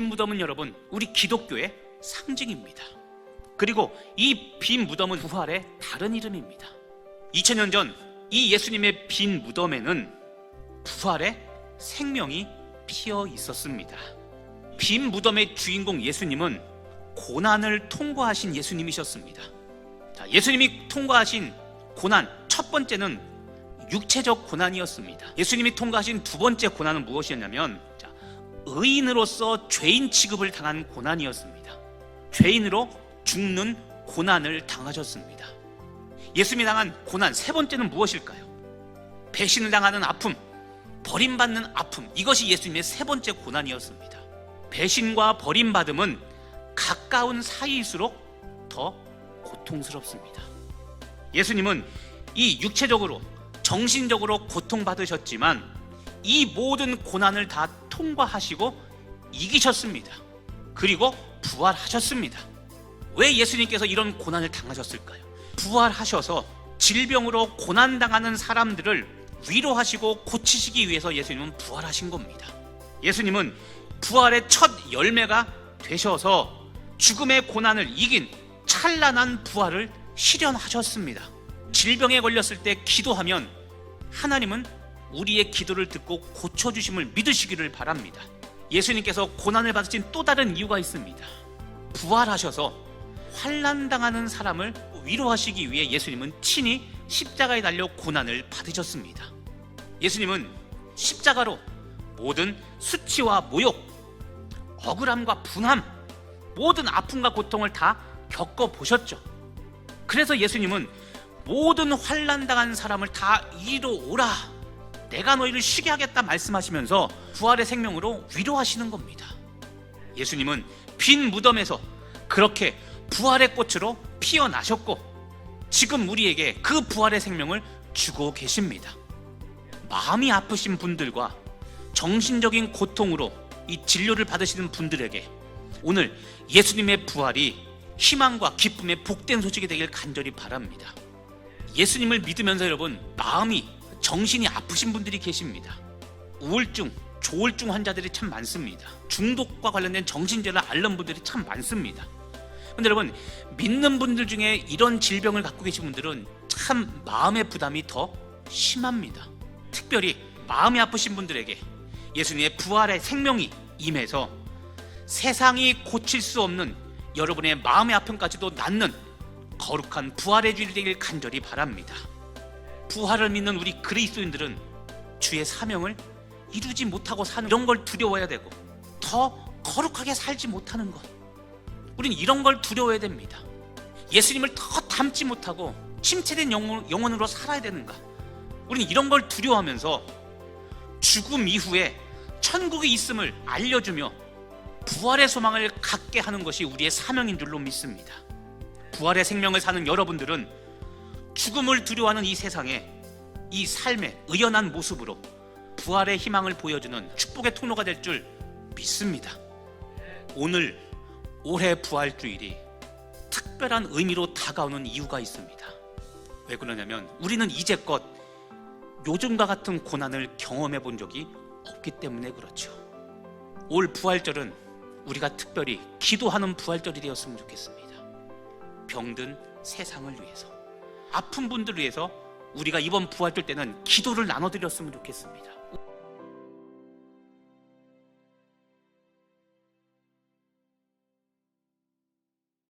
무덤은 여러분 우리 기독교의 상징입니다. 그리고 이 빈 무덤은 부활의 다른 이름입니다. 2000년 전 이 예수님의 빈 무덤에는 부활의 생명이 피어 있었습니다. 빈 무덤의 주인공 예수님은 고난을 통과하신 예수님이셨습니다. 자, 예수님이 통과하신 고난 첫 번째는 육체적 고난이었습니다. 예수님이 통과하신 두 번째 고난은 무엇이었냐면 자, 의인으로서 죄인 취급을 당한 고난이었습니다. 죄인으로 죽는 고난을 당하셨습니다. 예수님이 당한 고난 세 번째는 무엇일까요? 배신을 당하는 아픔, 버림받는 아픔. 이것이 예수님의 세 번째 고난이었습니다. 배신과 버림받음은 가까운 사이일수록 더 고통스럽습니다. 예수님은 이 육체적으로, 정신적으로 고통받으셨지만 이 모든 고난을 다 통과하시고 이기셨습니다. 그리고 부활하셨습니다. 왜 예수님께서 이런 고난을 당하셨을까요? 부활하셔서 질병으로 고난당하는 사람들을 위로하시고 고치시기 위해서 예수님은 부활하신 겁니다. 예수님은 부활의 첫 열매가 되셔서 죽음의 고난을 이긴 찬란한 부활을 실현하셨습니다. 질병에 걸렸을 때 기도하면 하나님은 우리의 기도를 듣고 고쳐주심을 믿으시기를 바랍니다. 예수님께서 고난을 받으신 또 다른 이유가 있습니다. 부활하셔서 환난당하는 사람을 위로하시기 위해 예수님은 친히 십자가에 달려 고난을 받으셨습니다. 예수님은 십자가로 모든 수치와 모욕, 억울함과 분함, 모든 아픔과 고통을 다 겪어 보셨죠. 그래서 예수님은 모든 환난당한 사람을 다 이리로 오라. 내가 너희를 쉬게 하겠다 말씀하시면서 부활의 생명으로 위로하시는 겁니다. 예수님은 빈 무덤에서 그렇게 부활의 꽃으로 피어나셨고 지금 우리에게 그 부활의 생명을 주고 계십니다. 마음이 아프신 분들과 정신적인 고통으로 이 진료를 받으시는 분들에게 오늘 예수님의 부활이 희망과 기쁨의 복된 소식이 되길 간절히 바랍니다. 예수님을 믿으면서 여러분 마음이 정신이 아프신 분들이 계십니다. 우울증, 조울증 환자들이 참 많습니다. 중독과 관련된 정신질환 앓는 분들이 참 많습니다. 근데 여러분 믿는 분들 중에 이런 질병을 갖고 계신 분들은 참 마음의 부담이 더 심합니다. 특별히 마음이 아프신 분들에게 예수님의 부활의 생명이 임해서 세상이 고칠 수 없는 여러분의 마음의 아픔까지도 낫는 거룩한 부활의 주일 되길 간절히 바랍니다. 부활을 믿는 우리 그리스도인들은 주의 사명을 이루지 못하고 사는 이런 걸 두려워해야 되고 더 거룩하게 살지 못하는 것 우린 이런 걸 두려워해야 됩니다. 예수님을 더 닮지 못하고 침체된 영혼, 영혼으로 살아야 되는가? 우린 이런 걸 두려워하면서 죽음 이후에 천국이 있음을 알려주며 부활의 소망을 갖게 하는 것이 우리의 사명인 줄로 믿습니다. 부활의 생명을 사는 여러분들은 죽음을 두려워하는 이 세상에 이 삶의 의연한 모습으로 부활의 희망을 보여주는 축복의 통로가 될 줄 믿습니다. 오늘 올해 부활주일이 특별한 의미로 다가오는 이유가 있습니다. 왜 그러냐면 우리는 이제껏 요즘과 같은 고난을 경험해 본 적이 없기 때문에 그렇죠. 올 부활절은 우리가 특별히 기도하는 부활절이 되었으면 좋겠습니다. 병든 세상을 위해서, 아픈 분들을 위해서 우리가 이번 부활절 때는 기도를 나눠드렸으면 좋겠습니다.